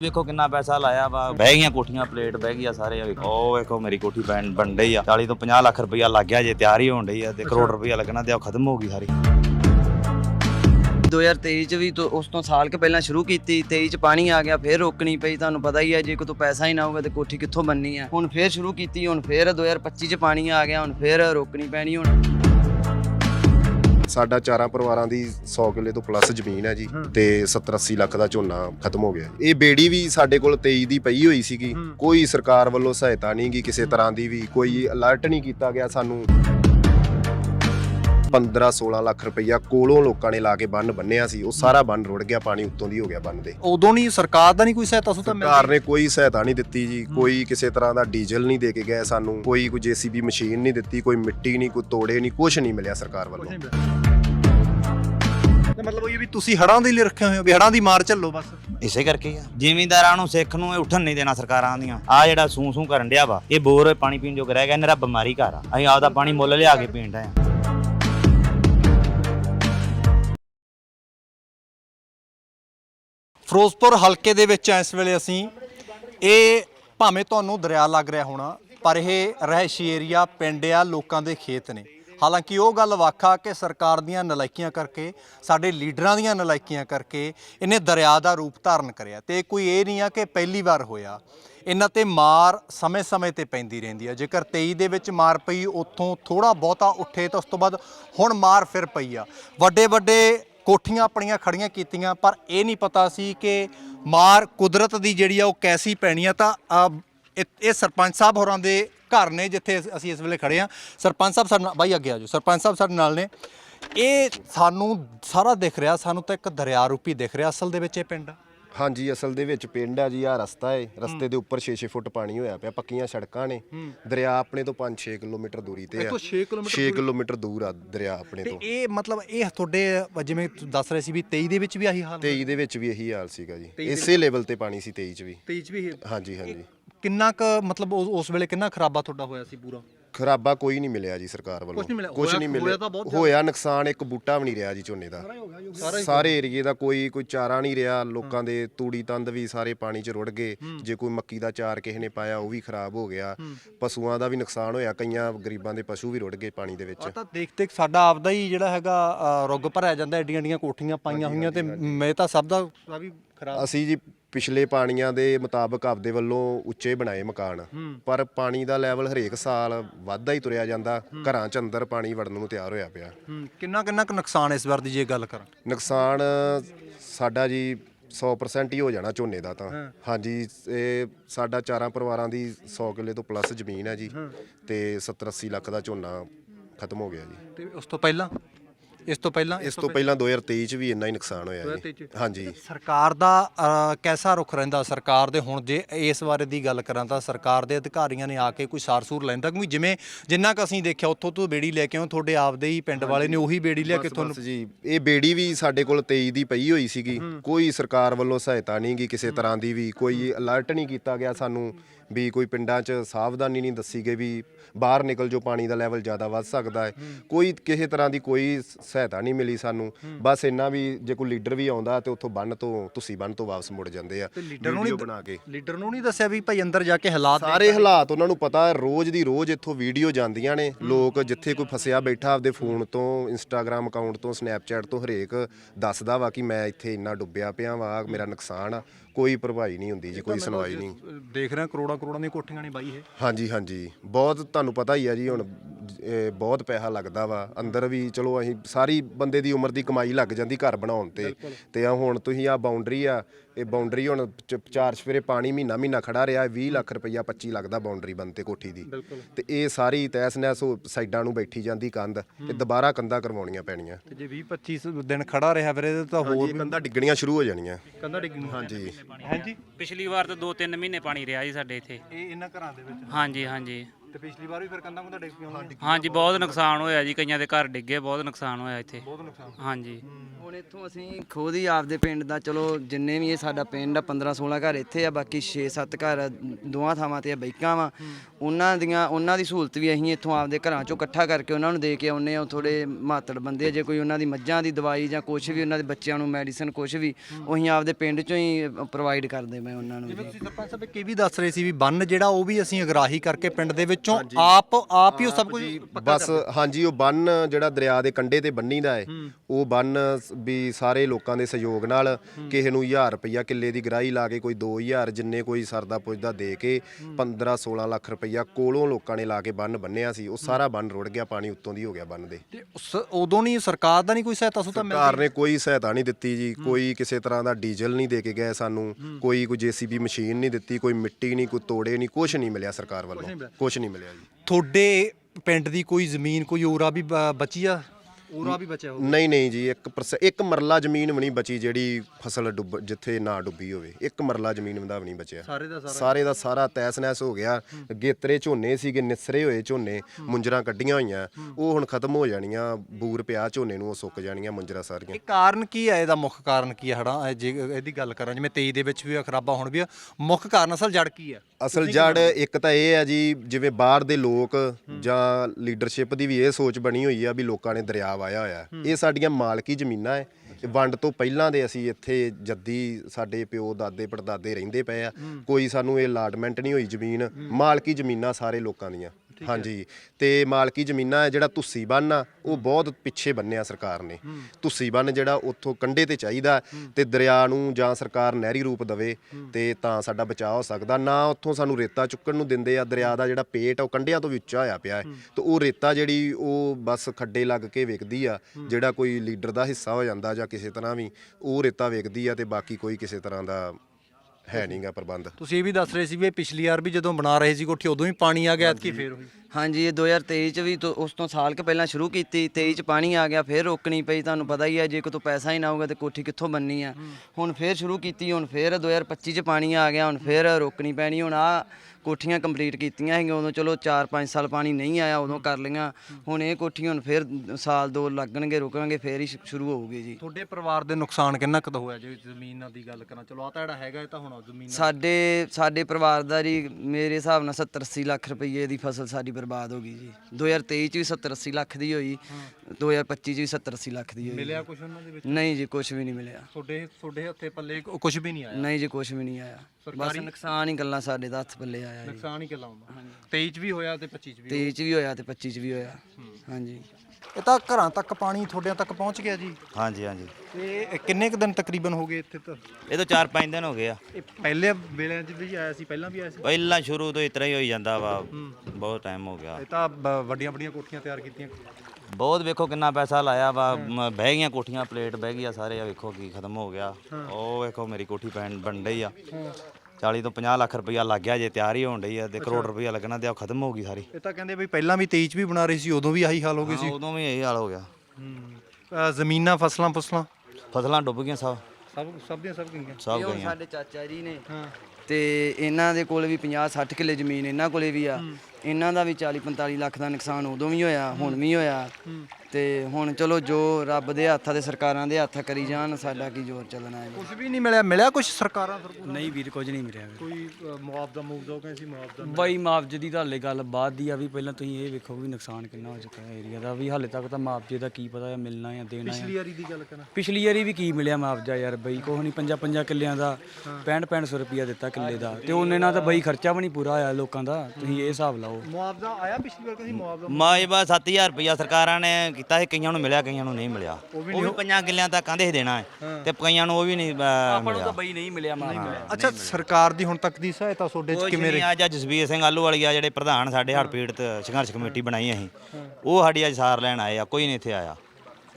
ਵੇਖੋ ਕਿੰਨਾ ਪੈਸਾ ਲਾਇਆ ਵਾ। ਬਹਿ ਗਈਆਂ ਕੋਠੀਆਂ ਪਲੇਟ ਬਹਿ ਗਈਆਂ ਸਾਰੇ ਆ ਵੇਖੋ ਉਹ ਵੇਖੋ ਮੇਰੀ ਕੋਠੀ ਬਣ ਬਣ ਡਈ ਆ। 40 ਤੋਂ 50 ਲੱਖ ਰੁਪਈਆ ਲੱਗ ਗਿਆ ਜੇ ਤਿਆਰ ਹੀ ਹੋਣ ਡਈ ਆ ਤੇ ਕਰੋੜ ਰੁਪਈਆ ਲੱਗਣਾ ਤੇ ਉਹ ਖਤਮ ਹੋ ਗਈ ਸਾਰੀ। 2023 ਚ ਵੀ ਤੋਂ ਉਸ ਤੋਂ ਸਾਲ ਕੁ ਪਹਿਲਾਂ ਸ਼ੁਰੂ ਕੀਤੀ 23 ਚ ਪਾਣੀ ਆ ਗਿਆ ਫੇਰ ਰੋਕਣੀ ਪਈ ਤੁਹਾਨੂੰ ਪਤਾ ਹੀ ਹੈ ਜੇ ਕੋਈ ਤੋਂ ਪੈਸਾ ਹੀ ਨਾ ਹੋਊਗਾ ਤੇ ਕੋਠੀ ਕਿੱਥੋਂ ਬੰਨੀ ਹੈ ਹੁਣ ਫੇਰ ਸ਼ੁਰੂ ਕੀਤੀ ਹੁਣ ਫੇਰ 2025 ਚ ਪਾਣੀ ਆ ਗਿਆ ਹੁਣ ਫੇਰ ਰੋਕਣੀ ਪੈਣੀ ਹੁਣ ਸਾਡਾ ਚਾਰਾਂ ਪਰਿਵਾਰਾਂ ਦੀ 100 ਕਿੱਲੇ ਤੋਂ ਪਲੱਸ ਜ਼ਮੀਨ ਹੈ ਜੀ ਤੇ 70 80 ਲੱਖ ਦਾ ਝੋਨਾ ਖਤਮ ਹੋ ਗਿਆ। ਇਹ ਬੇੜੀ ਵੀ ਸਾਡੇ ਕੋਲ 23 ਦੀ ਪਈ ਹੋਈ ਸੀਗੀ। ਕੋਈ ਸਰਕਾਰ ਵੱਲੋਂ ਸਹਾਇਤਾ ਨਹੀਂ ਗੀ ਕਿਸੇ ਤਰ੍ਹਾਂ ਦੀ ਵੀ ਕੋਈ ਅਲਰਟ ਨਹੀਂ ਕੀਤਾ ਗਿਆ ਸਾਨੂੰ। 15 16 ਲੱਖ ਰੁਪਈਆ ਕੋਲੋਂ ਲੋਕਾਂ ਨੇ ਲਾ ਕੇ ਬੰਨ ਬੰਨਿਆ ਸੀ। ਉਹ ਸਾਰਾ ਬੰਨ ਰੁੜ ਗਿਆ ਪਾਣੀ ਉੱਤੋਂ ਦੀ ਹੋ ਗਿਆ ਬੰਨ ਦੇ। ਉਦੋਂ ਨਹੀਂ ਸਰਕਾਰ ਦਾ ਨਹੀਂ ਕੋਈ ਸਹਾਇਤਾ ਸੁਤਾ ਸਰਕਾਰ ਨੇ ਕੋਈ ਸਹਾਇਤਾ ਨਹੀਂ ਦਿੱਤੀ ਜੀ। ਕੋਈ ਕਿਸੇ ਤਰ੍ਹਾਂ ਦਾ ਡੀਜ਼ਲ ਨਹੀਂ ਦੇ ਕੇ ਗਏ ਸਾਨੂੰ। ਕੋਈ ਕੋਈ ਜੀਸੀਬੀ ਮਸ਼ੀਨ ਨਹੀਂ ਦਿੱਤੀ ਕੋਈ ਮਿੱਟੀ ਨਹੀਂ ਕੋਈ ਤੋੜੇ ਨਹੀਂ ਕੁਝ ਨਹੀਂ ਮਿਲਿਆ ਸਰਕਾਰ ਵੱਲੋਂ। ਮਤਲਬ ਉਹ ਇਹ ਵੀ ਤੁਸੀਂ ਹੜਾਂ ਦੇ ਲਈ ਰੱਖੇ ਹੋਏ ਹੋ ਵੀ ਹੜਾਂ ਦੀ ਮਾਰ ਚੱਲੋ ਬਸ। ਇਸੇ ਕਰਕੇ ਆ। ਜ਼ਿਮੀਂਦਾਰਾਂ ਨੂੰ ਸਿੱਖ ਨੂੰ ਇਹ ਉੱਠਣ ਨਹੀਂ ਦੇਣਾ ਸਰਕਾਰਾਂ ਦੀਆਂ। ਆ ਜਿਹੜਾ ਸੂ ਸੂ ਕਰਨ ਡਿਆ ਵਾ ਇਹ ਬੋਰ ਪਾਣੀ ਪੀਣ ਜੋਗ ਰਹਿ ਗਿਆ ਨਰਾ ਬਿਮਾਰੀ ਘਰ ਆ। ਅਸੀਂ ਆਪਦਾ ਪਾਣੀ ਮੁੱਲ ਲਿਆ ਕੇ ਪੀਣ ਡਏ ਆ। ਫਿਰੋਜ਼ਪੁਰ ਹਲਕੇ ਦੇ ਵਿੱਚ ਇਸ ਵੇਲੇ ਅਸੀਂ, ਇਹ ਭਾਵੇਂ ਤੁਹਾਨੂੰ ਦਰਿਆ ਲੱਗ ਰਿਹਾ ਹੋਣਾ, ਪਰ ਇਹ ਰਹਿਸ਼ੀ ਏਰੀਆ ਪਿੰਡ ਆ, ਲੋਕਾਂ ਦੇ ਖੇਤ ਨੇ। ਹਾਲਾਂਕਿ ਉਹ ਗੱਲ ਵੱਖਾ ਕਿ ਸਰਕਾਰ ਦੀਆਂ ਨਲਾਇਕੀਆਂ ਕਰਕੇ, ਸਾਡੇ ਲੀਡਰਾਂ ਦੀਆਂ ਨਲਾਇਕੀਆਂ ਕਰਕੇ ਇਹਨੇ ਦਰਿਆ ਦਾ ਰੂਪ ਧਾਰਨ ਕਰਿਆ। ਤੇ ਕੋਈ ਇਹ ਨਹੀਂ ਆ ਕਿ ਪਹਿਲੀ ਵਾਰ ਹੋਇਆ। ਇਹਨਾਂ ਤੇ ਮਾਰ ਸਮੇਂ-ਸਮੇਂ ਤੇ ਪੈਂਦੀ ਰਹਿੰਦੀ ਆ। ਜੇਕਰ 23 ਦੇ ਵਿੱਚ ਮਾਰ ਪਈ, ਉੱਥੋਂ ਥੋੜਾ ਬਹੁਤਾ ਉੱਠੇ ਤਾਂ ਉਸ ਤੋਂ ਬਾਅਦ ਹੁਣ ਮਾਰ ਫਿਰ ਪਈ ਆ। ਵੱਡੇ ਵੱਡੇ ਕੋਠੀਆਂ ਆਪਣੀਆਂ ਖੜੀਆਂ ਕੀਤੀਆਂ ਪਰ ਇਹ ਨਹੀਂ ਪਤਾ ਸੀ ਕਿ ਮਾਰ ਕੁਦਰਤ ਦੀ ਜਿਹੜੀ ਆ ਉਹ ਕੈਸੀ ਪੈਣੀ ਆ। ਤਾਂ ਅ, ਇਹ ਸਰਪੰਚ ਸਾਹਿਬ ਹੋਰਾਂ ਦੇ ਘਰ ਨੇ ਜਿੱਥੇ ਅਸੀਂ ਇਸ ਵੇਲੇ ਖੜੇ ਆ। ਸਰਪੰਚ ਸਾਹਿਬ ਸਾਡੇ ਨਾਲ ਬਾਈ ਅੱਗੇ ਆਜੋ ਸਰਪੰਚ ਸਾਹਿਬ ਸਾਡੇ ਨਾਲ ਨੇ। ਇਹ ਸਾਨੂੰ ਸਾਰਾ ਦਿਖ ਰਿਹਾ ਸਾਨੂੰ ਤਾਂ ਇੱਕ ਦਰਿਆ ਰੂਪੀ ਦਿਖ ਰਿਹਾ ਅਸਲ ਦੇ ਵਿੱਚ ਇਹ ਪਿੰਡ। ਆ ਹਾਂਜੀ ਅਸਲ ਦੇ ਵਿੱਚ ਪਿੰਡ ਆ ਜੀ ਆ ਰਸਤਾ ਏ। ਰਸਤੇ ਦੇ ਉੱਪਰ 6-6 ਫੁੱਟ ਪਾਣੀ ਹੋਇਆ ਪਿਆ ਪੱਕੀਆਂ ਸੜਕਾਂ ਨੇ। ਦਰਿਆ ਆਪਣੇ ਤੋਂ 5-6 ਕਿਲੋਮੀਟਰ ਦੂਰੀ ਤੇ ਆ। ਇੱਥੋਂ ਛੇ ਕਿਲੋਮੀਟਰ 6 ਕਿਲੋਮੀਟਰ ਦੂਰ ਆ ਦਰਿਆ ਆਪਣੇ ਤੇ ਤੋਂ। ਇਹ ਮਤਲਬ ਇਹ ਤੁਹਾਡੇ ਜਿਵੇਂ ਤੁਸੀਂ ਦੱਸ ਰਹੇ ਸੀ ਵੀ 23 ਦੇ ਵਿੱਚ ਵੀ ਆਹੀ ਹਾਲ 23 ਦੇ ਵਿੱਚ ਵੀ ਇਹੀ ਹਾਲ ਸੀਗਾ ਜੀ। ਇਸੇ ਲੈਵਲ ਤੇ ਪਾਣੀ ਸੀ 23 ਚ ਵੀ। 23 ਚ ਵੀ ਹਾਂਜੀ ਹਾਂਜੀ। ਕਿੰਨਾ ਕੁ ਮਤਲਬ ਉਸ ਵੇਲੇ ਕਿੰਨਾ ਖਰਾਬਾ ਤੁਹਾਡਾ ਹੋਇਆ ਸੀ ਪੂਰਾ? ਖਰਾਬਾ ਕੋਈ ਨਹੀਂ ਮਿਲਿਆ ਜੀ ਸਰਕਾਰ ਵੱਲੋਂ। ਕੁਛ ਨਹੀਂ ਮਿਲਿਆ। ਕੁਛ ਹੋਇਆ- ਨਹੀਂ ਹੋਇਆ ਮਿਲਿਆ ਤਾਂ ਬਹੁਤ ਹੋਇਆ ਨੁਕਸਾਨ ਇੱਕ ਬੂਟਾ ਵੀ ਨਹੀਂ ਰਿਹਾ ਜੀ ਝੋਨੇ ਦਾ। ਸਾਰੇ ਏਰੀਏ ਦਾ ਕੋਈ ਕੋਈ ਚਾਰਾ ਨਹੀਂ ਰਿਹਾ। ਲੋਕਾਂ ਦੇ ਤੂੜੀ ਤੰਦ ਵੀ ਸਾਰੇ ਪਾਣੀ 'ਚ ਰੁੜ ਗਏ। ਜੇ ਕੋਈ ਮੱਕੀ ਦਾ ਚਾਰ ਕਿਸੇ ਨੇ ਪਾਇਆ ਉਹ ਵੀ ਖਰਾਬ ਹੋ ਗਿਆ। ਪਸ਼ੂਆਂ ਦਾ ਵੀ ਨੁਕਸਾਨ ਹੋਇਆ। ਕਈਆਂ ਗਰੀਬਾਂ ਦੇ ਪਸ਼ੂ ਵੀ ਰੁੜ ਗਏ ਪਾਣੀ ਦੇ ਵਿੱਚ। ਆ ਤਾਂ ਦੇਖ ਦੇਖ ਸਾਡਾ ਆਪਦਾ ਹੀ ਜਿਹੜਾ ਹੈਗਾ ਅ, ਰੁੱਗ ਭਰਿਆ ਜਾਂਦਾ। ਏਡੀਆਂ ਏਡੀਆਂ ਕੋਠੀਆਂ ਪਾਈਆਂ ਹੋਈਆਂ ਤੇ ਮੈਂ ਤਾਂ ਸਭ ਦਾ ਵੀ ਅਸੀਂ ਜੀ ਪਿਛਲੇ ਪਾਣੀਆਂ ਦੇ ਮੁਤਾਬਕ ਆਪਦੇ ਵੱਲੋਂ ਉੱਚੇ ਬਣਾਏ ਮਕਾਨ। ਪਰ ਪਾਣੀ ਦਾ ਲੈਵਲ ਹਰੇਕ ਸਾਲ ਵੱਧਦਾ ਹੀ ਤੁਰਿਆ ਜਾਂਦਾ। ਘਰਾਂ 'ਚ ਅੰਦਰ ਪਾਣੀ ਵੜਨ ਨੂੰ ਤਿਆਰ ਹੋਇਆ ਪਿਆ। ਕਿੰਨਾ ਕਿੰਨਾ ਕੁ ਨੁਕਸਾਨ ਇਸ ਵਾਰ ਦੀ ਜੇ ਗੱਲ ਕਰਾਂ? ਨੁਕਸਾਨ ਸਾਡਾ ਜੀ 100% ਹੀ ਹੋ ਜਾਣਾ ਝੋਨੇ ਦਾ ਤਾਂ। ਹਾਂਜੀ ਇਹ ਸਾਡਾ ਚਾਰਾਂ ਪਰਿਵਾਰਾਂ ਦੀ 100 ਕਿੱਲੇ ਤੋਂ ਪਲੱਸ ਜ਼ਮੀਨ ਹੈ ਜੀ। ਤੇ 70 80 ਲੱਖ ਦਾ ਝੋਨਾ ਖਤਮ ਹੋ ਗਿਆ ਜੀ। ਤੇ ਉਸ ਤੋਂ ਪਹਿਲਾਂ? ਇਸ ਤੋਂ ਪਹਿਲਾਂ ਇਸ ਤੋਂ ਪਹਿਲਾਂ 2023 ਚ ਵੀ ਇੰਨਾ ਹੀ ਨੁਕਸਾਨ ਹੋਇਆ 2023 ਜੀ। ਹਾਂਜੀ। ਸਰਕਾਰ ਦਾ ਅ, ਕੈਸਾ ਰੁਖ ਰਹਿੰਦਾ? ਸਰਕਾਰ ਦੇ ਹੁਣ ਜੇ ਇਸ ਬਾਰੇ ਦੀ ਗੱਲ ਕਰਾਂ ਤਾਂ ਸਰਕਾਰ ਦੇ ਅਧਿਕਾਰੀਆਂ ਨੇ ਆ ਕੇ ਕੋਈ ਸਾਰਸੂਰ ਲੈਂਦਾ ਕਿਉਂਕਿ ਜਿਵੇਂ ਜਿੰਨਾ ਕ ਅਸੀਂ ਦੇਖਿਆ ਉੱਥੋਂ ਤੋਂ ਬੇੜੀ ਲੈ ਕੇ ਆਉਂ ਤੁਹਾਡੇ ਆਪਦੇ ਹੀ ਪਿੰਡ ਵਾਲੇ ਨੇ ਉਹੀ ਬੇੜੀ ਲਿਆ ਕੇ ਤੁਹਾਨੂੰ ਬਸ ਜੀ। ਇਹ ਬੇੜੀ ਵੀ ਸਾਡੇ ਕੋਲ 23 ਦੀ ਪਈ ਹੋਈ ਸੀਗੀ। ਕੋਈ ਸਰਕਾਰ ਵੱਲੋਂ ਸਹਾਇਤਾ ਨਹੀਂ ਗੀ ਕਿਸੇ ਤਰ੍ਹਾਂ ਦੀ ਵੀ। ਕੋਈ ਅਲਰਟ ਨਹੀਂ ਕੀਤਾ ਗਿਆ ਸਾਨੂੰ ਵੀ ਕੋਈ ਪਿੰਡਾਂ 'ਚ ਸਾਵਧਾਨੀ ਨਹੀਂ ਦੱਸੀ ਗਈ ਵੀ ਬਾਹਰ ਨਿਕਲ ਜੋ ਪਾਣੀ ਦਾ ਲੈਵਲ ਜ਼ਿਆਦਾ ਵੱਧ ਸਕਦਾ ਹੈ। ਕੋਈ ਕਿਸੇ ਤਰ੍ਹਾਂ ਦੀ ਕੋਈ ਸ- ਸਹਾਇਤਾ ਨਹੀਂ ਮਿਲੀ ਸਾਨੂੰ। ਬਸ ਇੰਨਾ ਵੀ ਜੇ ਕੋਈ ਲੀਡਰ ਵੀ ਆਉਂਦਾ ਤੇ ਉੱਥੋਂ ਬੰਨ ਤੋਂ ਤੁਸੀਂ ਬੰਨ ਤੋਂ ਵਾਪਸ ਮੁੜ ਜਾਂਦੇ ਆ ਲੀਡਰ ਨੂੰ ਨਹੀਂ ਬਣਾ ਕੇ। ਲੀਡਰ ਨੂੰ ਨਹੀਂ ਦੱਸਿਆ ਵੀ ਭਾਈ ਅੰਦਰ ਜਾ ਕੇ ਹਾਲਾਤ। ਸਾਰੇ ਹਾਲਾਤ ਉਹਨਾਂ ਨੂੰ ਪਤਾ ਹੈ ਰੋਜ਼ ਦੀ ਰੋਜ਼ ਇੱਥੋਂ ਵੀਡੀਓ ਜਾਂਦੀਆਂ ਨੇ। ਲੋਕ ਜਿੱਥੇ ਕੋਈ ਫਸਿਆ ਬੈਠਾ ਆਪਦੇ ਫੋਨ ਤੋਂ ਇੰਸਟਾਗ੍ਰam ਅਕਾਊਂਟ ਤੋਂ ਸਨੈਪਚੈਟ ਤੋਂ ਹਰੇਕ ਦੱਸਦਾ ਵਾ ਕਿ ਮੈਂ ਇੱਥੇ ਇੰਨਾ ਡੁੱਬਿਆ ਪਿਆ ਵਾ ਮੇਰਾ ਨੁਕਸਾਨ ਆ। ਕੋਈ ਭਰਪਾਈ ਨਹੀਂ ਹੁੰਦੀ ਜੀ ਕੋਈ ਸੁਣਵਾਈ ਨਹੀਂ। ਦੇਖ ਰਹੇ ਕਰੋੜਾਂ ਕਰੋੜਾਂ ਦੀਆਂ ਕੋਠੀਆਂ ਨੇ ਬਾਈ ਇਹ। ਹਾਂਜੀ ਹਾਂਜੀ। ਬਹੁਤ ਤੁਹਾਨੂੰ ਪਤਾ ਹੀ ਆ ਜੀ ਹੁਣ ਬਹੁਤ ਪੈਸਾ ਲੱਗਦਾ ਵਾ। ਅੰਦਰ ਵੀ ਚਲੋ ਅਸੀਂ ਸਾਰੀ ਬੰਦੇ ਦੀ ਉਮਰ ਦੀ ਕਮਾਈ ਲੱਗ ਜਾਂਦੀ ਘਰ ਬਣਾਉਣ ਤੇ। ਤੇ ਆ ਹੁਣ ਤੁਸੀਂ ਆ ਬਾਉਂਡਰੀ ਆ ਇਹ ਬਾਉਂਡਰੀ ਹੁਣ ਚ- ਚਾਰ ਸਵੇਰੇ ਪਾਣੀ ਮਹੀਨਾ ਮਹੀਨਾ ਖੜਾ ਰਿਹਾ 20 ਲੱਖ ਰੁਪਈਆ 25 ਲੱਗਦਾ ਬਾਉਂਡਰੀ ਬੰਤੇ ਕੋਠੀ ਦੀ। ਤੇ ਇਹ ਸਾਰੀ ਤੈਸ ਨੈਸ ਉਹ ਸਾਈਡਾਂ ਨੂੰ ਬੈਠੀ ਜਾਂਦੀ ਕੰਧ ਤੇ ਦੁਬਾਰਾ ਕੰਧਾਂ ਕਰਵਾਉਣੀਆਂ ਪੈਣੀਆਂ। ਤੇ ਜੇ 20 25 ਦਿਨ ਖੜਾ ਰਿਹਾ ਫਿਰ ਇਹਦੇ ਤਾਂ ਹੋਰ ਇਹ ਕੰਧਾਂ ਡਿੱਗਣੀਆਂ ਸ਼ੁਰੂ ਹੋ ਜਾਣੀਆਂ। ਕੰਧਾ ਡਿੱਗਣੀ ਹਾਂਜੀ। ਹਾਂਜੀ। ਪਿਛਲੀ ਵਾਰ ਤਾਂ 2-3 ਮਹੀਨੇ ਪਾਣੀ ਰਿਹਾ ਜੀ ਸਾਡੇ ਇੱਥੇ। ਇਹ ਇਹਨਾਂ ਘਰਾਂ ਦੇ ਵਿੱਚ? ਹਾਂਜੀ ਹਾਂਜੀ। ਤੇ ਪਿਛਲੀ ਵਾਰ ਵੀ ਫਿਰ ਕੰਧਾਂ ਕੁੰਧਾਂ ਡਿੱਗ ਪਈਆਂ ਹੋਣਗੀਆਂ ਹਾਂਜੀ ਬਹੁਤ ਨੁਕਸਾਨ ਹੋਇਆ ਜੀ ਕਈਆਂ ਦੇ ਘਰ ਡਿੱਗੇ ਬਹੁਤ ਨੁਕਸਾਨ ਹੋਇਆ ਇੱਥੇ। ਬਹੁਤ ਨੁਕਸਾਨ। ਹਾਂਜੀ। ਹੁਣ ਇੱਥੋਂ ਅਸੀਂ ਖੁਦ ਹੀ ਆਪਦੇ ਪਿੰਡ ਦਾ ਚਲੋ ਜਿੰਨੇ ਵੀ ਇਹ ਸਾਡਾ ਪਿੰਡ ਆ 15 16 ਘਰ ਇੱਥੇ ਆ ਬਾਕੀ 6-7 ਘਰ ਦੋਵਾਂ ਥਾਵਾਂ ਤੇ ਆ ਬੈਕਾਂ ਵਾ। ਉਹਨਾਂ ਦੀਆਂ ਉਹਨਾਂ ਦੀ ਸਹੂਲਤ ਵੀ ਅਸੀਂ ਇੱਥੋਂ ਆਪਦੇ ਘਰਾਂ ਚੋਂ ਇਕੱਠਾ ਕਰਕੇ ਉਹਨਾਂ ਨੂੰ ਦੇ ਕੇ ਆਉਨੇ ਆ ਥੋੜੇ ਮਾਤੜ ਬੰਦੇ ਆ, ਜੇ ਕੋਈ ਉਹਨਾਂ ਦੀ ਮੱਝਾਂ ਦੀ ਦਵਾਈ ਜਾਂ ਕੁਝ ਵੀ ਉਹਨਾਂ ਦੇ ਬੱਚਿਆਂ ਨੂੰ ਮੈਡੀਸਨ ਕੁਝ ਵੀ ਉਹ ਅਸੀਂ ਆਪਦੇ ਪਿੰਡ ਚੋਂ ਹੀ ਪ੍ਰੋਵਾਈਡ ਕਰਦੇ ਮੈਂ ਉਹਨਾਂ ਨੂੰ ਜਿਵੇਂ ਜੀ। ਤੁਸੀਂ ਸਰਪੰਚ ਸਾਹਿਬ ਇਹ ਵੀ ਦੱਸ ਰਹੇ ਸੀ ਵੀ ਬੰਨ ਜਿਹੜਾ ਉਹ ਵੀ ਅਸੀਂ ਅਗਰਾਹੀ ਕਰਕੇ ਪਿੰਡ ਦੇ ਵਿੱਚੋਂ ਆਪ ਆਪ ਹੀ ਉਹ ਸਭ ਕੁਝ ਬਸ ਹਾਂਜੀ ਉਹ ਬੰਨ ਜਿਹੜਾ ਦਰਿਆ ਦੇ ਕੰਢੇ ਤੇ ਬੰਨੀ ਦਾ ਹੈ। ਉਹ ਬੰਨ ਵੀ ਸਾਰੇ ਲੋਕਾਂ ਦੇ ਸਹਿਯੋਗ ਨਾਲ ਕਿਸੇ ਨੂੰ 1000 ਰੁਪਈਆ ਕਿੱਲੇ ਦੀ ਗਰਾਈ ਲਾ ਕੇ ਕੋਈ 2000 ਜਿੰਨੇ ਕੋਈ ਸਰਦਾ ਪੁੱਜਦਾ ਦੇ ਕੇ 15 16 ਲੱਖ ਰੁਪਈਆ ਕੋਲੋਂ ਲੋਕਾਂ ਨੇ ਲਾ ਕੇ ਬੰਨ ਬੰਨਿਆ ਸੀ ਉਹ ਸਾਰਾ ਬੰਨ ਰੁੜ ਗਿਆ ਪਾਣੀ ਉੱਤੋਂ ਦੀ ਹੋ ਗਿਆ ਬੰਨ ਦੇ। ਉਦੋਂ ਨਹੀਂ ਸਰਕਾਰ ਦਾ ਨਹੀਂ ਕੋਈ ਸਹਾਇਤਾ ਸੁਤਾ ਸਰਕਾਰ ਨੇ ਕੋਈ ਸਹਾਇਤਾ ਨਹੀਂ ਦਿੱਤੀ ਜੀ ਕੋਈ ਕਿਸੇ ਤਰ੍ਹਾਂ ਦਾ ਡੀਜ਼ਲ ਨਹੀਂ ਦੇ ਕੇ ਗਏ ਸਾਨੂੰ ਕੋਈ ਕੋਈ ਜੀਸੀਬੀ ਮਸ਼ੀਨ ਨਹੀਂ ਦਿੱਤੀ ਕੋਈ ਮਿੱਟੀ ਨਹੀਂ ਕੋਈ ਤੋੜੇ ਨਹੀਂ ਕੁਝ ਨਹੀਂ ਮਿਲਿਆ ਸਰਕਾਰ ਵੱਲੋਂ। ਕੁਝ ਨਹੀਂ ਮਿਲਿਆ ਜੀ। ਤੁਹਾਡੇ ਪਿੰਡ ਦੀ ਕੋਈ ਜ਼ਮੀਨ ਕੋਈ ਓਰਾ ਵੀ ਬ- ਬਚੀ ਆ? ਓਰਾ ਵੀ ਬਚਿਆ ਹੋਊ ਨਹੀਂ ਨਹੀਂ ਜੀ ਇੱਕ ਪਰਸ- ਇੱਕ ਮਰਲਾ ਜ਼ਮੀਨ ਵੀ ਨਹੀਂ ਬਚੀ ਜਿਹੜੀ ਫਸਲ ਡੁੱਬ ਜਿੱਥੇ ਨਾ ਡੁੱਬੀ ਹੋਵੇ। ਇੱਕ ਮਰਲਾ ਜ਼ਮੀਨ ਦਾ ਵੀ ਨਹੀਂ ਬਚਿਆ। ਸਾਰੇ ਦਾ ਸਾਰਾ। ਸਾਰੇ ਦਾ ਸਾਰਾ ਤੈਸ ਨੈਸ ਹੋ ਗਿਆ। ਗੇਤਰੇ ਝੋਨੇ ਸੀਗੇ ਨਿਸਰੇ ਹੋਏ ਝੋਨੇ ਮੁੰਜਰਾ ਕੱਢੀਆਂ ਹੋਈਆਂ। ਉਹ ਹੁਣ ਖਤਮ ਹੋ ਜਾਣੀਆਂ। ਬੂਰ ਪਿਆ ਝੋਨੇ ਨੂੰ ਉਹ ਸੁੱਕ ਜਾਣੀਆਂ ਮੁੰਜਰਾ ਸਾਰੀਆਂ। ਇਹ ਕਾਰਨ ਕੀ ਹੈ ਇਹਦਾ ਮੁੱਖ ਕਾਰਨ ਕੀ ਹੈ ਹੜਾ ਜੇ ਇਹਦੀ ਗੱਲ ਕਰਾਂ ਜਿਵੇਂ 23 ਦੇ ਵਿੱਚ ਵੀ ਖਰਾਬਾ ਹੁਣ ਵੀ ਆ, ਮੁੱਖ ਕਾਰਨ ਅਸਲ ਜੜ ਕੀ ਹੈ ਅਸਲ ਜੜ ਇੱਕ ਤਾਂ ਇਹ ਹੈ ਜੀ ਜਿਵੇਂ ਬਾਹਰ ਦੇ ਲੋਕ ਜਾਂ ਲੀਡਰਸ਼ਿਪ ਦੀ ਵੀ ਇਹ ਸੋਚ ਬਣੀ ਹੋਈ ਆ ਵੀ ਲੋਕਾਂ ਨੇ ਦਰਿਆ ਵਾਇਆ ਹੋਇਆ। ਇਹ ਸਾਡੀਆਂ ਮਾਲਕੀ ਜ਼ਮੀਨਾਂ ਹੈ ਇਹ ਵੰਡ ਤੋਂ ਪਹਿਲਾਂ ਦੇ ਅਸੀਂ ਇੱਥੇ ਜੱਦੀ ਸਾਡੇ ਪਿਓ ਦਾਦੇ ਪੜਦਾਦੇ ਰਹਿੰਦੇ ਪਏ ਆ। ਕੋਈ ਸਾਨੂੰ ਇਹ ਅਲਾਟਮੈਂਟ ਨਹੀਂ ਹੋਈ ਜ਼ਮੀਨ। ਮਾਲਕੀ ਜ਼ਮੀਨਾਂ ਸਾਰੇ ਲੋਕਾਂ ਦੀਆਂ। ਹਾਂਜੀ। ਤੇ ਮਾਲਕੀ ਜ਼ਮੀਨਾਂ ਹੈ ਜਿਹੜਾ ਤੁਸੀ ਬੰਨ ਆ ਉਹ ਬਹੁਤ ਪਿੱਛੇ ਬੰਨਿਆ ਸਰਕਾਰ ਨੇ। ਤੁਸੀ ਬੰਨ ਜਿਹੜਾ ਉੱਥੋਂ ਕੰਢੇ ਤੇ ਚਾਹੀਦਾ ਤੇ ਦਰਿਆ ਨੂੰ ਜਾਂ ਸਰਕਾਰ ਨਹਿਰੀ ਰੂਪ ਦਵੇ ਤੇ ਤਾਂ ਸਾਡਾ ਬਚਾਅ ਹੋ ਸਕਦਾ। ਨਾ ਉੱਥੋਂ ਸਾਨੂੰ ਰੇਤਾ ਚੁੱਕਣ ਨੂੰ ਦਿੰਦੇ ਆ ਦਰਿਆ ਦਾ ਜਿਹੜਾ ਪੇਟ ਆ ਉਹ ਕੰਢਿਆਂ ਤੋਂ ਵੀ ਉੱਚਾ ਹੋਇਆ ਪਿਆ ਹੈ। ਤੇ ਉਹ ਰੇਤਾ ਜਿਹੜੀ ਉਹ ਬਸ ਖੱਡੇ ਲੱਗ ਕੇ ਵਿਕਦੀ ਆ ਜਿਹੜਾ ਕੋਈ ਲੀਡਰ ਦਾ ਹਿੱਸਾ ਹੋ ਜਾਂਦਾ ਜਾਂ ਕਿਸੇ ਤਰ੍ਹਾਂ ਵੀ ਉਹ ਰੇਤਾ ਵਿਕਦੀ ਆ ਤੇ ਬਾਕੀ ਕੋਈ ਕਿਸੇ ਤਰ੍ਹਾਂ ਦਾ ਹੈ ਨਹੀਂਗਾ ਪ੍ਰਬੰਧ। ਤੁਸੀਂ ਇਹ ਵੀ ਦੱਸ ਰਹੇ ਸੀ ਵੀ ਇਹ ਪਿਛਲੀ ਵਾਰ ਵੀ ਜਦੋਂ ਬਣਾ ਰਹੇ ਸੀ ਕੋਠੀ ਉਦੋਂ ਵੀ ਪਾਣੀ ਆ ਗਿਆ ਐਤਕੀ ਫੇਰ ਹੋਈ ਹਾਂਜੀ ਇਹ 2023 ਚ ਵੀ ਤੋਂ ਉਸ ਤੋਂ ਸਾਲ ਕੁ ਪਹਿਲਾਂ ਸ਼ੁਰੂ ਕੀਤੀ 23 ਚ ਪਾਣੀ ਆ ਗਿਆ ਫਿਰ ਰੋਕਣੀ ਪਈ ਤੁਹਾਨੂੰ ਪਤਾ ਹੀ ਹੈ ਜੇ ਕੋਈ ਪੈਸਾ ਹੀ ਨਾ ਹੋਊਗਾ ਤੇ ਕੋਠੀ ਕਿੱਥੋਂ ਬੰਨੀ ਆ। ਹੁਣ ਫਿਰ ਸ਼ੁਰੂ ਕੀਤੀ ਹੁਣ ਫਿਰ 2025 ਚ ਪਾਣੀ ਆ ਗਿਆ ਹੁਣ ਫਿਰ ਰੋਕਣੀ ਪੈਣੀ ਹੁਣ ਆ ਕੋਠੀਆਂ ਕੰਪਲੀਟ ਕੀਤੀਆਂ ਸੀਗੀਆਂ ਉਦੋਂ ਚਲੋ 4-5 ਸਾਲ ਪਾਣੀ ਨਹੀਂ ਆਇਆ ਉਦੋਂ ਕਰ ਲਈਆਂ। ਹੁਣ ਇਹ ਕੋਠੀਆਂ ਹੁਣ ਫਿਰ ਸਾਲ ਦੋ ਲੱਗਣਗੇ ਰੁਕਾਂਗੇ ਫਿਰ ਹੀ ਸ਼ੁਰੂ ਹੋਊਗੀ ਜੀ। ਤੁਹਾਡੇ ਪਰਿਵਾਰ ਦੇ ਨੁਕਸਾਨ ਕਿੰਨਾ ਕੁ ਦਾ ਹੋਇਆ ਜੇ ਜ਼ਮੀਨਾਂ ਦੀ ਗੱਲ ਕਰਾਂ? ਚਲੋ ਆ ਤਾਂ ਜਿਹੜਾ ਹੈਗਾ ਇਹ ਤਾਂ ਹੁਣ ਜ਼ਮੀਨ ਸਾਡੇ ਸਾਡੇ ਪਰਿਵਾਰ ਦਾ ਜੀ ਮੇਰੇ ਹਿਸਾਬ ਨਾਲ 70 80 ਲੱਖ ਰੁਪਏ ਦੀ ਫਸਲ ਸਾਡੀ ਬਰਬਾਦ ਹੋ ਗਈ ਜੀ। 2023 ਚ ਵੀ 70 80 ਲੱਖ ਦੀ ਹੋਈ 2025 ਚ ਵੀ 70 80 ਲੱਖ ਦੀ ਹੋਈ। ਮਿਲਿਆ ਕੁਝ ਉਹਨਾਂ ਦੇ ਵਿੱਚ? ਨਹੀਂ ਜੀ ਕੁਝ ਵੀ ਨਹੀਂ ਮਿਲਿਆ। ਤੁਹਾਡੇ ਤੁਹਾਡੇ ਹੱਥੇ ਪੱਲੇ ਕੁਝ ਵੀ ਨਹੀਂ ਆਇਆ? ਨਹੀਂ ਜੀ ਕੁਝ ਵੀ ਨਹੀਂ ਆਇਆ। ਬਸ ਨੁਕਸਾਨ ਹੀ ਗੱਲਾਂ ਸਾਡੇ ਦਾ ਹੱਥ ਪੱਲੇ ਆਇਆ ਜੀ। ਨੁਕਸਾਨ ਹੀ ਕਿਲਾ ਹੁੰਦਾ। 23 ਚ ਵੀ ਹੋਇਆ ਤੇ 25 ਚ ਵੀ 23 ਚ ਵੀ ਹੋਇਆ ਤੇ 25 ਚ ਵੀ ਹੋਇਆ। ਹਾਂਜੀ। ਇਹ ਤਾਂ ਘਰਾਂ ਤੱਕ ਪਾਣੀ ਤੁਹਾਡਿਆਂ ਤੱਕ ਪਹੁੰਚ ਗਿਆ ਜੀ? ਹਾਂਜੀ ਹਾਂਜੀ। ਤੇ ਕਿੰਨੇ ਕੁ ਦਿਨ ਤਕਰੀਬਨ ਹੋ ਗਏ ਇੱਥੇ ਤਾਂ? ਇਹ ਤਾਂ 4-5 ਦਿਨ ਹੋ ਗਏ ਆ। ਇਹ ਪਹਿਲੇ ਵੇਲਿਆਂ 'ਚ ਵੀ ਆਇਆ ਸੀ ਪਹਿਲਾਂ ਵੀ ਆਇਆ ਸੀ? ਪਹਿਲਾਂ ਸ਼ੁਰੂ ਤੋਂ ਇਤਰਾ ਹੀ ਹੋਈ ਜਾਂਦਾ ਵਾ। ਬਹੁਤ ਟਾਈਮ ਹੋ ਗਿਆ। ਇਹ ਤਾਂ ਬ- ਵੱਡੀਆਂ ਵੱਡੀਆਂ ਕੋਠੀਆਂ ਤਿਆਰ ਕੀਤੀਆਂ। ਬਹੁਤ ਵੇਖੋ ਕਿੰਨਾ ਪੈਸਾ ਲਾਇਆ ਵਾ ਮ- ਬਹਿ ਗਈਆਂ ਕੋਠੀਆਂ ਪਲੇਟ ਬਹਿ ਗਈਆਂ ਸਾਰੇ ਆ ਵੇਖੋ ਕੀ ਖਤਮ ਹੋ ਗਿਆ। ਉਹ ਵੇਖੋ ਮੇਰੀ ਕੋਠੀ ਪੈਣ ਬਣ ਡਈ ਆ। 40 ਤੋਂ 50 ਲੱਖ ਰੁਪਈਆ ਲੱਗ ਗਿਆ ਜੇ ਤਿਆਰ ਹੀ ਹੋਣ ਡਈ ਆ ਤੇ ਕਰੋੜ ਰੁਪਈਆ ਲੱਗਣਾ ਤੇ ਉਹ ਖਤਮ ਹੋ ਗਈ ਸਾਰੀ। ਇਹ ਤਾਂ ਕਹਿੰਦੇ ਵੀ ਪਹਿਲਾਂ ਵੀ 23 ਚ ਵੀ ਬਣਾ ਰਹੀ ਸੀ ਉਦੋਂ ਵੀ ਆਹੀ ਹਾਲ ਹੋ ਗਈ ਸੀ। ਹਾਂ, ਉਦੋਂ ਵੀ ਇਹੀ ਹਾਲ ਹੋ ਗਿਆ। ਅ, ਜ਼ਮੀਨਾਂ ਫਸਲਾਂ ਫਸਲਾਂ? ਫਸਲਾਂ ਡੁੱਬ ਗਈਆਂ ਸਭ। ਸਭ ਸਭ ਦੀਆਂ ਸਭ ਗਈਆਂ? ਸਭ ਗਈਆਂ। ਸਾਡੇ ਚਾਚਾ ਜੀ ਨੇ। ਹਾਂ। ਤੇ ਇਹਨਾਂ ਦੇ ਕੋਲ ਵੀ 50 60 ਕਿੱਲੇ ਜ਼ਮੀਨ ਇਹਨਾਂ ਕੋਲੇ ਵੀ ਆ। ਇਹਨਾਂ ਦਾ ਵੀ 40 45 ਲੱਖ ਦਾ ਨੁਕਸਾਨ ਉਦੋਂ ਵੀ ਹੋਇਆ ਹੁਣ ਵੀ ਹੋਇਆ। ਤੇ ਹੁਣ ਚਲੋ ਜੋ ਰੱਬ ਦੇ ਹੱਥਾਂ ਤੇ ਸਰਕਾਰਾਂ ਦੇ ਹੱਥ ਕਰੀ ਜਾਣ ਸਾਡਾ ਕੀ ਜ਼ੋਰ ਚੱਲਣਾ ਹੈ। ਕੁਝ ਵੀ ਨਹੀਂ ਮਿਲਿਆ ਮਿਲਿਆ ਕੁਝ ਸਰਕਾਰਾਂ ਸਰਕੂਰਾਂ ਨਹੀਂ ਵੀਰ ਕੁਝ ਨਹੀਂ ਮਿਲਿਆ। ਕੋਈ ਮੁਆਵਜ਼ਾ ਮੁਆਵਜ਼ਾ ਕਹਿੰਦੇ ਸੀ ਮੁਆਵਜ਼ਾ ਬਾਈ ਮੁਆਵਜ਼ੇ ਦੀ ਤਾਂ ਹਾਲੇ ਗੱਲ ਬਾਅਦ ਦੀ ਆ ਵੀ ਪਹਿਲਾਂ ਤੁਸੀਂ ਇਹ ਵੇਖੋ ਵੀ ਨੁਕਸਾਨ ਕਿੰਨਾ ਹੋ ਚੁੱਕਾ ਹੈ ਏਰੀਆ ਦਾ ਵੀ ਹਾਲੇ ਤੱਕ ਤਾਂ ਮੁਆਵਜ਼ੇ ਦਾ ਕੀ ਪਤਾ ਹੈ ਮਿਲਣਾ ਜਾਂ ਦੇਣਾ ਹੈ। ਪਿਛਲੀ ਵਾਰੀ ਦੀ ਗੱਲ ਕਰਾਂ। ਪਿਛਲੀ ਵਾਰੀ ਵੀ ਕੀ ਮਿਲਿਆ ਮੁਆਵਜ਼ਾ ਯਾਰ ਬਈ ਕੋਹ ਨਹੀਂ ਪੰਜਾਂ ਪੰਜਾਂ ਕਿੱਲਿਆਂ ਦਾ 65 6500 ਰੁਪਿਆ ਦਿੱਤਾ ਕਿੱਲੇ ਦਾ। ਤੇ ਉਹਨੇ ਨਾਲ ਤਾਂ ਬਈ ਖਰਚਾ ਵੀ ਨਹੀਂ ਪੂਰਾ ਹੋਇਆ ਲੋਕਾਂ ਦਾ ਤੁਸੀਂ ਇਹ ਹਿਸਾਬ ਲਾਓ। ਮੁਆਵਜ਼ਾ ਆਇਆ ਪਿਛਲੀ ਵਾਰ ਕਹਿੰਦੀ ਮੁਆਵਜ਼ਾ? ਮਾਜਬਾ 7000 ਰੁਪਈਆ ਸਰਕਾਰਾਂ ਨੇ ਕੀਤਾ ਸੀ ਕਈਆਂ ਨੂੰ ਮਿਲਿਆ ਕਈਆਂ ਨੂੰ ਨਹੀਂ ਮਿਲਿਆ। ਉਹ ਵੀ ਪੰਜਾਂ ਕਿੱਲਿਆਂ ਤੱਕ ਕਹਿੰਦੇ ਸੀ ਦੇਣਾ ਹੈ ਤੇ ਕਈਆਂ ਨੂੰ ਉਹ ਵੀ ਨਹੀਂ ਅਹ, ਆਪਾਂ ਨੂੰ ਮਿਲਿਆ। ਤਾਂ ਬਈ ਨਹੀਂ ਮਿਲਿਆ ਮੁਆਵਜ਼ਾ ਅੱਛਾ ਸਰਕਾਰ ਦੀ ਹੁਣ ਤੱਕ ਦੀ ਸਹਾਇਤਾ ਤੁਹਾਡੇ ਚ ਕਿਵੇਂ ਨਹੀਂ ਅੱਜ ਜਸਵੀਰ ਸਿੰਘ ਆਲੂ ਵਾਲੀਆ ਜਿਹੜੇ ਪ੍ਰਧਾਨ ਸਾਡੇ ਹੜ੍ਹ ਪੀੜਤ ਸੰਘਰਸ਼ ਕਮੇਟੀ ਬਣਾਈ ਅਸੀਂ ਉਹ ਸਾਡੀ ਅੱਜ ਸਾਰ ਲੈਣ ਆਏ ਆ ਕੋਈ ਨਹੀਂ ਇੱਥੇ ਆਇਆ।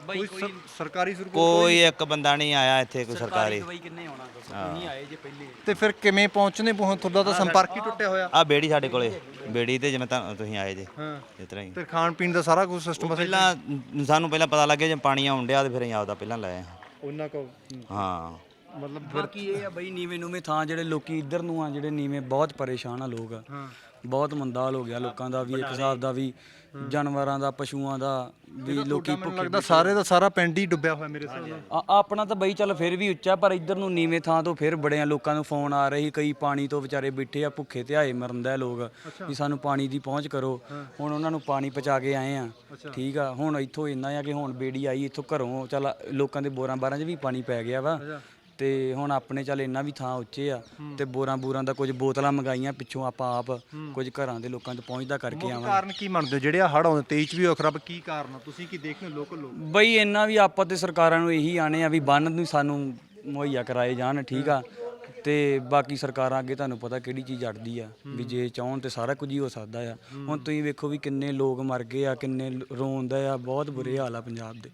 ਕੋਈ ਸਰ- ਸਰਕਾਰੀ ਸਰਕੂ ਕੋਈ ਇੱਕ ਬੰਦਾ ਨਹੀਂ ਆਇਆ ਇੱਥੇ ਕੋਈ ਸਰਕਾਰੀ ਬਈ ਕਿੰਨੇ ਆਉਣਾ ਦੱਸੋ? ਤੁਸੀਂ ਆਏ ਜੇ ਪਹਿਲੇ। ਤੇ ਫਿਰ ਕਿਵੇਂ ਪਹੁੰਚਨੇ ਪਹੁੰਚ ਤੁਹਾਡਾ ਤਾਂ ਸੰਪਰਕ ਹੀ ਟੁੱਟਿਆ ਹੋਇਆ। ਆ ਬੇੜੀ ਸਾਡੇ ਕੋਲੇ ਬੇੜੀ ਤੇ ਜਿਵੇਂ ਤਾਂ ਤੁਸੀਂ ਆਏ ਜੇ ਹਾਂ। ਇਸ ਤਰ੍ਹਾਂ ਹੀ। ਤੇ ਖਾਣ ਪੀਣ ਦਾ ਸਾਰਾ ਕੁਝ ਸਿਸਟਮ ਪਹਿਲਾਂ ਸਾਨੂੰ ਪਹਿਲਾਂ ਪਤਾ ਲੱਗਿਆ ਜੇ ਪਾਣੀ ਆਉਣ ਡਿਆ ਤੇ ਫਿਰ ਅਸੀਂ ਆਪਦਾ ਪਹਿਲਾਂ ਲਾਏ ਉਹਨਾਂ ਕੋ ਹਾਂ। ਮਤਲਬ ਬਾਕੀ ਇਹ ਆ ਬਈ ਨੀਵੇਂ ਨੂਵੇਂ ਥਾਂ ਜਿਹੜੇ ਲੋਕੀ ਇੱਧਰ ਨੂੰ ਆ ਜਿਹੜੇ ਨੀਵੇਂ ਬਹੁਤ ਪਰੇਸ਼ਾਨ ਆ ਲੋਕ। ਹਾਂ। ਬਹੁਤ ਮੰਦਾ ਹਾਲ ਹੋ ਗਿਆ ਲੋਕਾਂ ਦਾ ਵੀ ਇੱਕ ਹਿਸਾਬ ਦਾ ਵੀ। ਜਾਨਵਰਾਂ ਦਾ ਪਸ਼ੂਆਂ ਦਾ ਵੀ ਲੋਕੀ ਮੈਨੂੰ ਲੱਗਦਾ ਸਾਰੇ ਦਾ ਸਾਰਾ ਪਿੰਡ ਹੀ ਡੁੱਬਿਆ ਹੋਇਆ ਮੇਰੇ ਹਿਸਾਬ ਨਾਲ। ਆ- ਆਪਣਾ ਤਾਂ ਬਈ ਚੱਲ ਫਿਰ ਵੀ ਉੱਚਾ ਪਰ ਇੱਧਰ ਨੂੰ ਨੀਵੇਂ ਥਾਂ ਤੋਂ ਫਿਰ ਬੜਿਆਂ ਲੋਕਾਂ ਨੂੰ ਫੋਨ ਆ ਰਹੀ ਕਈ ਪਾਣੀ ਤੋਂ ਵਿਚਾਰੇ ਬੈਠੇ ਆ ਭੁੱਖੇ ਧਿਆਏ ਮਰਨਦਾ ਲੋਕ ਵੀ ਸਾਨੂੰ ਪਾਣੀ ਦੀ ਪਹੁੰਚ ਕਰੋ। ਹੁਣ ਉਹਨਾਂ ਨੂੰ ਪਾਣੀ ਪਹੁੰਚਾ ਕੇ ਆਏ ਆ। ਠੀਕ ਆ ਹੁਣ ਇੱਥੋਂ ਇੰਨਾ ਆ ਕਿ ਹੁਣ ਬੇੜੀ ਆਈ ਇੱਥੋਂ ਘਰੋਂ ਚੱਲ ਲੋਕਾਂ ਦੇ ਬੋਰਾਂ ਬਾਰਾਂ 'ਚ ਵੀ ਪਾਣੀ ਪੈ ਗਿਆ ਵਾ। ਤੇ ਹੁਣ ਆਪਣੇ ਚੱਲ ਇੰਨਾ ਵੀ ਥਾਂ ਉੱਚੇ ਆ ਤੇ ਬੋਰਾਂ ਬੂਰਾਂ ਦਾ ਕੁਝ ਬੋਤਲਾਂ ਮੰਗਾਈਆਂ ਪਿੱਛੋਂ ਆਪਾਂ ਆਪ ਕੁਝ ਘਰਾਂ ਦੇ ਲੋਕਾਂ ਤੋਂ ਪਹੁੰਚਦਾ ਕਰਕੇ ਆਵਾਂ ਕਾਰਨ ਕੀ ਮੰਨਦੇ ਹੋ? ਜਿਹੜੇ ਆ ਹੜ ਆਉਂਦੇ 23 ਚ ਵੀ ਖਰਾਬ ਕੀ ਕਾਰਨ ਆ? ਤੁਸੀਂ ਕੀ ਦੇਖਦੇ ਹੋ ਲੋਕਲ ਲੋਕ? ਬਈ ਇੰਨਾ ਵੀ ਆਪਾਂ ਤੇ ਸਰਕਾਰਾਂ ਨੂੰ ਇਹੀ ਆਣੇ ਆ ਵੀ ਬੰਨ ਨੂੰ ਸਾਨੂੰ ਮੁਹੱਈਆ ਕਰਾਏ ਜਾਣ ਠੀਕ ਆ। ਤੇ ਬਾਕੀ ਸਰਕਾਰਾਂ ਅੱਗੇ ਤੁਹਾਨੂੰ ਪਤਾ ਕਿਹੜੀ ਚੀਜ਼ ਅੜਦੀ ਆ ਵੀ ਜੇ ਚਾਹਣ ਤੇ ਸਾਰਾ ਕੁਝ ਹੀ ਹੋ ਸਕਦਾ ਆ। ਹੁਣ ਤੁਸੀਂ ਵੇਖੋ ਵੀ ਕਿੰਨੇ ਲੋਕ ਮਰ ਗਏ ਆ ਕਿੰਨੇ ਲ- ਰੋਂਦਾ ਆ ਬਹੁਤ ਬੁਰੇ ਹਾਲ ਆ ਪੰਜਾਬ ਦੇ।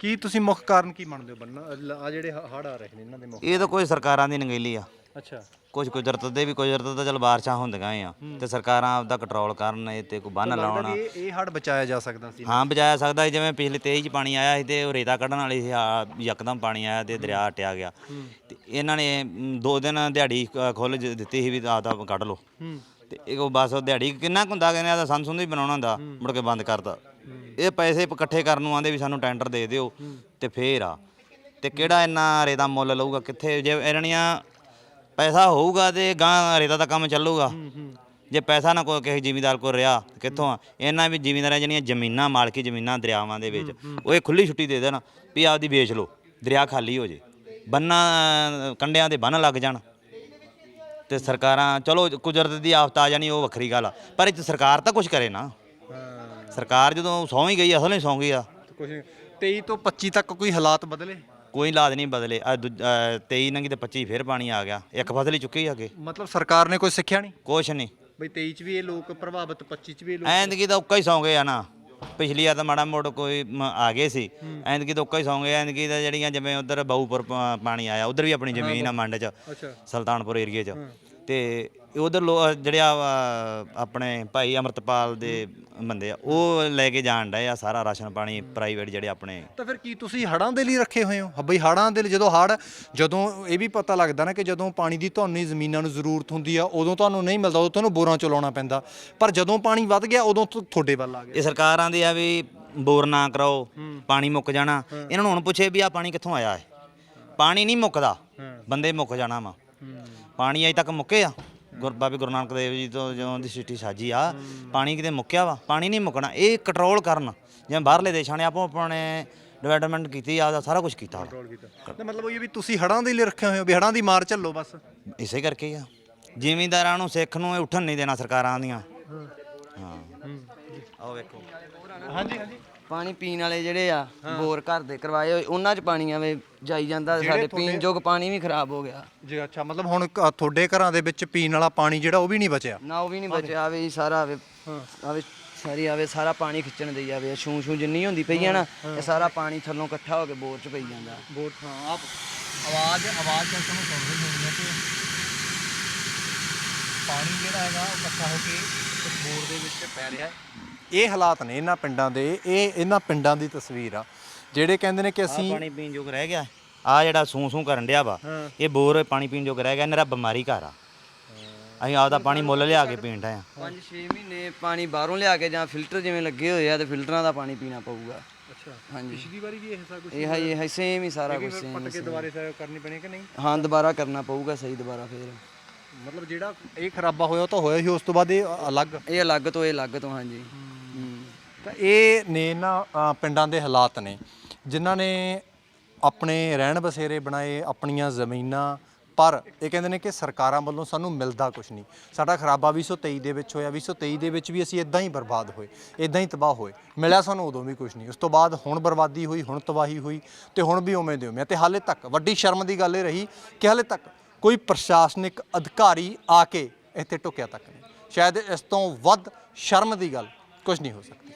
ਕੀ ਤੁਸੀਂ ਮੁੱਖ ਕਾਰਨ ਕੀ ਮੰਨਦੇ ਹੋ ਬੰਨਾ ਆ ਜਿਹੜੇ ਹੜ ਆ ਰਹੇ ਨੇ ਇਹਨਾਂ ਦੇ ਮੁੱਖ ਇਹ ਤਾਂ ਕੋਈ ਸਰਕਾਰਾਂ ਦੀ ਨਗੇਲੀ ਆ। ਅੱਛਾ। ਕੁਝ ਕੁਦਰਤ ਦੇ ਵੀ ਕੁਦਰਤ ਤਾਂ ਚਲ ਬਾਰਿਸ਼ਾਂ ਹੁੰਦੀਆਂ ਆ। ਤੇ ਸਰਕਾਰਾਂ ਆਪਦਾ ਕੰਟਰੋਲ ਕਰਨ ਇਹ ਤੇ ਕੋਈ ਬੰਨ ਲਾਉਣ ਇਹ ਇਹ ਹੜ ਬਚਾਇਆ ਜਾ ਸਕਦਾ ਸੀ ਹਾਂ ਬਚਾਇਆ ਸਕਦਾ ਸੀ ਜਿਵੇਂ ਪਿਛਲੇ 23 ਚ ਪਾਣੀ ਆਇਆ ਸੀ ਤੇ ਉਹ ਰੇਤਾ ਕੱਢਣ ਵਾਲੀ ਸੀ ਆ ਯਕਦਮ ਪਾਣੀ ਆਇਆ ਤੇ ਦਰਿਆ ਹਟਿਆ ਗਿਆ। ਤੇ ਇਹਨਾਂ ਨੇ ਦੋ ਦਿਨ ਦਿਹਾੜੀ ਖੁੱਲ ਦਿੱਤੀ ਸੀ ਵੀ ਆਪਦਾ ਕੱਢ ਲਓ। ਤੇ ਇਹ ਉਹ ਬਸ ਉਹ ਦਿਹਾੜੀ ਕਿੰਨਾ ਕੁ ਹੁੰਦਾ ਕਹਿੰਦੇ ਆ ਸੰਨ ਬਣਾਉਣਾ ਹੁੰਦਾ ਮੁੜ ਕੇ ਬੰਦ ਕਰਤਾ। ਇਹ ਪੈਸੇ ਇਕੱਠੇ ਕਰਨ ਨੂੰ ਆਂਦੇ ਵੀ ਸਾਨੂੰ ਟੈਂਡਰ ਦੇ ਦਿਓ ਤੇ ਫੇਰ ਆ। ਤੇ ਕਿਹੜਾ ਇੰਨਾ ਰੇਤਾ ਮੁੱਲ ਲਊਗਾ? ਕਿੱਥੇ? ਜੇ ਇਹਨਾਂ ਪੈਸਾ ਹੋਊਗਾ ਤੇ ਗਾਂ ਰੇਤਾ ਦਾ ਕੰਮ ਚੱਲੂਗਾ। ਜੇ ਪੈਸਾ ਨਾ ਕੋਈ ਕਿਸੇ ਜ਼ਿਮੀਂਦਾਰ ਕੋਲ ਰਿਹਾ ਕਿੱਥੋਂ ਆ? ਇਹਨਾਂ ਵੀ ਜ਼ਿਮੀਂਦਾਰਾਂ ਜਿਹੜੀਆਂ ਜ਼ਮੀਨਾਂ ਮਾਲਕੀ ਜ਼ਮੀਨਾਂ ਦਰਿਆਵਾਂ ਦੇ ਵਿੱਚ ਉਹ ਇਹ ਖੁੱਲੀ ਛੁੱਟੀ ਦੇ ਦੇਣ ਵੀ ਆਪਦੀ ਵੇਚ ਲਓ ਦਰਿਆ ਖਾਲੀ ਹੋ ਜੇ। ਬੰਨਾਂ ਕੰਡਿਆਂ ਦੇ ਬੰਨ ਲੱਗ ਜਾਣ। ਤੇ ਸਰਕਾਰਾਂ ਚਲੋ ਕੁਦਰਤ ਦੀ ਆਫਤ ਆ ਜਾਣੀ ਉਹ ਵੱਖਰੀ ਗੱਲ ਆ। ਪਰ ਇਹ ਸਰਕਾਰ ਤਾਂ ਕੁਝ ਕਰੇ ਨਾ। ਸਰਕਾਰ ਜਦੋਂ ਸੌਂ ਹੀ ਗਈ ਅਸਲ ਹੀ ਸੌਂ ਗਈ ਆ। ਕੁਝ 23 ਤੋਂ 25 ਤੱਕ ਕੋਈ ਹਾਲਾਤ ਬਦਲੇ? ਕੋਈ ਲਾਦ ਨਹੀਂ ਬਦਲੇ। ਆ 23 ਨੰਗੀ ਤੇ 25 ਫੇਰ ਪਾਣੀ ਆ ਗਿਆ। ਇੱਕ ਫਸਲ ਹੀ ਚੁੱਕੀ ਅੱਗੇ। ਮਤਲਬ ਸਰਕਾਰ ਨੇ ਕੋਈ ਸਿੱਖਿਆ ਨਹੀਂ? ਕੁਛ ਨਹੀਂ। ਬਈ 23 ਚ ਵੀ ਇਹ ਲੋਕ ਪ੍ਰਭਾਵਿਤ 25 ਚ ਵੀ ਇਹ ਲੋਕ ਐਂਦਗੀ ਤਾਂ ਉੱਕਾ ਹੀ ਸੌਂ ਗਏ ਆ ਨਾ। ਪਿਛਲੀ ਆ ਤਾਂ ਮਾੜਾ ਮੋੜ ਕੋਈ ਆ ਗਏ ਸੀ। ਐਂਦਗੀ ਤਾਂ ਉੱਕਾ ਹੀ ਸੌਂ ਗਏ ਐਂਦਗੀ ਤਾਂ ਜਿਹੜੀਆਂ ਜਿਵੇਂ ਉਧਰ ਬਾਊਪੁਰ ਪਾਣੀ ਆਇਆ ਉਧਰ ਵੀ ਆਪਣੀ ਜ਼ਮੀਨ ਆ ਮੰਡ 'ਚ ਅੱਛਾ। ਸੁਲਤਾਨਪੁਰ ਏਰੀਏ 'ਚ। ਤੇ ਉਧਰ ਜਿਹੜੇ ਆ ਆਪਣੇ ਭਾਈ ਅਮਰਤਪਾਲ ਦੇ ਬੰਦੇ ਆ ਉਹ ਲੈ ਕੇ ਜਾਣ ਡਏ ਆ ਸਾਰਾ ਰਾਸ਼ਨ ਪਾਣੀ ਪ੍ਰਾਈਵੇਟ ਜਿਹੜੇ ਆਪਣੇ। ਤਾਂ ਫਿਰ ਕੀ ਤੁਸੀਂ ਹੜਾਂ ਦੇ ਲਈ ਰੱਖੇ ਹੋਏ ਹੋ? ਬਈ ਹੜਾਂ ਦੇ ਲਈ ਜਦੋਂ ਹੜ ਜਦੋਂ ਇਹ ਵੀ ਪਤਾ ਲੱਗਦਾ ਨਾ ਕਿ ਜਦੋਂ ਪਾਣੀ ਦੀ ਤੁਹਾਨੂੰ ਜ਼ਮੀਨਾਂ ਨੂੰ ਜ਼ਰੂਰਤ ਹੁੰਦੀ ਆ ਉਦੋਂ ਤੁਹਾਨੂੰ ਨਹੀਂ ਮਿਲਦਾ ਉਦੋਂ ਤੁਹਾਨੂੰ ਬੋਰਾਂ ਚੋਂ ਲਾਉਣਾ ਪੈਂਦਾ। ਪਰ ਜਦੋਂ ਪਾਣੀ ਵੱਧ ਗਿਆ ਉਦੋਂ ਤੁਹਾਡੇ ਵੱਲ ਆ ਗਿਆ। ਇਹ ਸਰਕਾਰਾਂ ਦੀ ਆ ਵੀ ਬੋਰ ਨਾ ਕਰਾਓ ਪਾਣੀ ਮੁੱਕ ਜਾਣਾ। ਇਹਨਾਂ ਨੂੰ ਹੁਣ ਪੁੱਛੇ ਵੀ ਆ ਪਾਣੀ ਕਿੱਥੋਂ ਆਇਆ ਹੈ ਪਾਣੀ ਨਹੀਂ ਮੁੱਕਦਾ ਬੰਦੇ ਮੁੱਕ ਜਾਣਾ ਵਾ। ਪਾਣੀ ਅਜੇ ਤੱਕ ਮੁੱਕੇ ਆ। ਗੁਰ ਬਾਬੇ ਗੁਰੂ ਨਾਨਕ ਦੇਵ ਜੀ ਤੋਂ ਜਦੋਂ ਦੀ ਸਿੱਟੀ ਸਾਜੀ ਆ ਪਾਣੀ ਕਿਤੇ ਮੁੱਕਿਆ ਵਾ। ਪਾਣੀ ਨਹੀਂ ਮੁੱਕਣਾ ਇਹ ਕੰਟਰੋਲ ਕਰਨ। ਜਿਵੇਂ ਬਾਹਰਲੇ ਦੇਸ਼ਾਂ ਨੇ ਆਪੋ ਆਪਣੇ ਡਿਵੈਲਪਮੈਂਟ ਕੀਤੀ ਆ ਸਾਰਾ ਕੁਝ ਕੀਤਾ ਵਾ। ਤਾਂ ਮਤਲਬ ਇਹ ਵੀ ਤੁਸੀਂ ਹੜਾਂ ਦੇ ਲਈ ਰੱਖੇ ਹੋਏ ਹੋ ਵੀ ਹੜਾਂ ਦੀ ਮਾਰ ਝੱਲੋ ਬਸ। ਇਸੇ ਕਰਕੇ ਹੀ ਆ। ਜ਼ਿਮੀਂਦਾਰਾਂ ਨੂੰ ਸਿੱਖ ਨੂੰ ਇਹ ਉੱਠਣ ਨਹੀਂ ਦੇਣਾ ਸਰਕਾਰਾਂ ਦੀਆਂ। ਹਾਂ। ਆਓ ਵੇਖੋ। ਹਾਂਜੀ ਹਾਂਜੀ। ਪਾਣੀ ਪੀਣ ਵਾਲੇ ਜਿਹੜੇ ਆ ਬੋਰ ਘਰ ਦੇ ਕਰਵਾਏ ਹੋਏ ਉਹਨਾਂ 'ਚ ਪਾਣੀ ਆਵੇ ਜਾਈ ਜਾਂਦਾ ਸਾਡੇ ਪੀਣ ਯੋਗ ਪਾਣੀ ਵੀ ਖਰਾਬ ਹੋ ਗਿਆ। ਜੀ ਅੱਛਾ ਮਤਲਬ ਹੁਣ ਕ- ਤੁਹਾਡੇ ਘਰਾਂ ਦੇ ਵਿੱਚ ਪੀਣ ਵਾਲਾ ਪਾਣੀ ਜਿਹੜਾ ਉਹ ਵੀ ਨਹੀਂ ਬਚਿਆ? ਨਾ ਉਹ ਵੀ ਨਹੀਂ ਬਚਿਆ ਆਵੇ ਜੀ ਸਾਰਾ ਆਵੇ ਆਵੇ ਸਾਰੀ ਆਵੇ ਸਾਰਾ ਪਾਣੀ ਖਿੱਚਣ ਦੇ ਆਵੇ ਛੂ ਛੂ ਜਿੰਨੀ ਹੁੰਦੀ ਪਈ ਆ ਨਾ ਇਹ ਸਾਰਾ ਪਾਣੀ ਥੱਲੋਂ ਇਕੱਠਾ ਹੋ ਕੇ ਬੋਰ 'ਚ ਪਈ ਜਾਂਦਾ। ਬੋਟ ਹਾਂ ਆਪ ਆਵਾਜ਼ ਆਵਾਜ਼ ਤਾਂ ਤੁਹਾਨੂੰ ਸੁਣ ਰਹੀ ਹੋਣੀ ਹੈ ਕਿ ਪਾਣੀ ਜਿਹੜਾ ਹੈਗਾ ਉਹ ਇਕੱਠਾ ਹੋ ਕੇ ਬੋਰ ਦੇ ਵਿੱਚ ਪੈ ਰਿਹਾ ਹੈ। ਇਹ ਹਾਲਾਤ ਨੇ ਇਹਨਾਂ ਪਿੰਡਾਂ ਦੇ ਇਹ ਇਹਨਾਂ ਪਿੰਡਾਂ ਦੀ ਤਸਵੀਰ ਆ। ਜਿਹੜੇ ਕਹਿੰਦੇ ਨੇ ਕਿ ਅਸੀਂ ਪਾਣੀ ਪੀਣ ਯੋਗ ਰਹਿ ਗਿਆ। ਆ ਜਿਹੜਾ ਸੂ ਸੂ ਕਰਨ ਡਿਆ ਵਾ ਇਹ ਬੋਰ ਪਾਣੀ ਪੀਣ ਯੋਗ ਰਹਿ ਗਿਆ ਮੇਰਾ ਬਿਮਾਰੀ ਘਰ ਆ। ਅਸੀਂ ਆਪਦਾ ਪਾਣੀ ਮੁੱਲ ਲਿਆ ਕੇ ਪੀਣ ਡਏ ਆ। 5-6 ਮਹੀਨੇ ਪਾਣੀ ਬਾਹਰੋਂ ਲਿਆ ਕੇ ਜਾਂ ਫਿਲਟਰ ਜਿਵੇਂ ਲੱਗੇ ਹੋਏ ਆ ਤੇ ਫਿਲਟਰਾਂ ਦਾ ਪਾਣੀ ਪੀਣਾ ਪਊਗਾ। ਅੱਛਾ। ਹਾਂਜੀ। ਪਿਛਲੀ ਵਾਰੀ ਵੀ ਇਹ ਸਾ ਕੁਝ ਇਹ ਹੈ ਇਹ ਹੈ ਸੇਮ ਹੀ ਸਾਰਾ ਕੁਝ ਪੱਟ ਸੇਮ ਕੇ ਦੁਬਾਰੇ ਸਾ ਕਰਨੀ ਪੈਣੀ ਕਿ ਨਹੀਂ? ਹਾਂ ਦੁਬਾਰਾ ਕਰਨਾ ਪਊਗਾ ਸਹੀ ਦੁਬਾਰਾ ਫੇਰ। ਮਤਲਬ ਜਿਹੜਾ ਇਹ ਖਰਾਬਾ ਹੋਇਆ ਉਹ ਤਾਂ ਹੋਇਆ ਹੀ ਉਸ ਤੋਂ ਬਾਅਦ ਇਹ ਅਲੱਗ। ਇਹ ਅਲੱਗ ਤੋਂ ਇਹ ਅਲੱਗ ਤੋਂ ਹਾਂਜੀ। ਤਾਂ ਇਹ ਨੇ ਨਾ ਅ, ਪਿੰਡਾਂ ਦੇ ਹਾਲਾਤ ਨੇ ਜਿਨ੍ਹਾਂ ਨੇ ਆਪਣੇ ਰਹਿਣ ਬਸੇਰੇ ਬਣਾਏ ਆਪਣੀਆਂ ਜ਼ਮੀਨਾਂ ਪਰ ਇਹ ਕਹਿੰਦੇ ਨੇ ਕਿ ਸਰਕਾਰਾਂ ਵੱਲੋਂ ਸਾਨੂੰ ਮਿਲਦਾ ਕੁਝ ਨਹੀਂ। ਸਾਡਾ ਖਰਾਬਾ 2023 ਦੇ ਵਿੱਚ ਹੋਇਆ 2023 ਦੇ ਵਿੱਚ ਵੀ ਅਸੀਂ ਇਦਾਂ ਹੀ ਬਰਬਾਦ ਹੋਏ ਇਦਾਂ ਹੀ ਤਬਾਹ ਹੋਏ। ਮਿਲਿਆ ਸਾਨੂੰ ਉਦੋਂ ਵੀ ਕੁਝ ਨਹੀਂ। ਉਸ ਤੋਂ ਬਾਅਦ ਹੁਣ ਬਰਬਾਦੀ ਹੋਈ ਹੁਣ ਤਬਾਹੀ ਹੋਈ ਤੇ ਹੁਣ ਵੀ ਉਵੇਂ ਦੇ ਉਵੇਂ ਆ। ਤੇ ਹਾਲੇ ਤੱਕ ਵੱਡੀ ਸ਼ਰਮ ਦੀ ਗੱਲ ਇਹ ਰਹੀ ਕਿ ਹਾਲੇ ਤੱਕ ਕੋਈ ਪ੍ਰਸ਼ਾਸਨਿਕ ਅਧਿਕਾਰੀ ਆ ਕੇ ਇੱਥੇ ਟੁਕਿਆ ਤੱਕ ਨਹੀਂ। ਸ਼ਾਇਦ ਇਸ ਤੋਂ ਵੱਧ ਸ਼ਰਮ ਦੀ ਗੱਲ ਕੁਝ ਨਹੀਂ ਹੋ ਸਕਦੀ।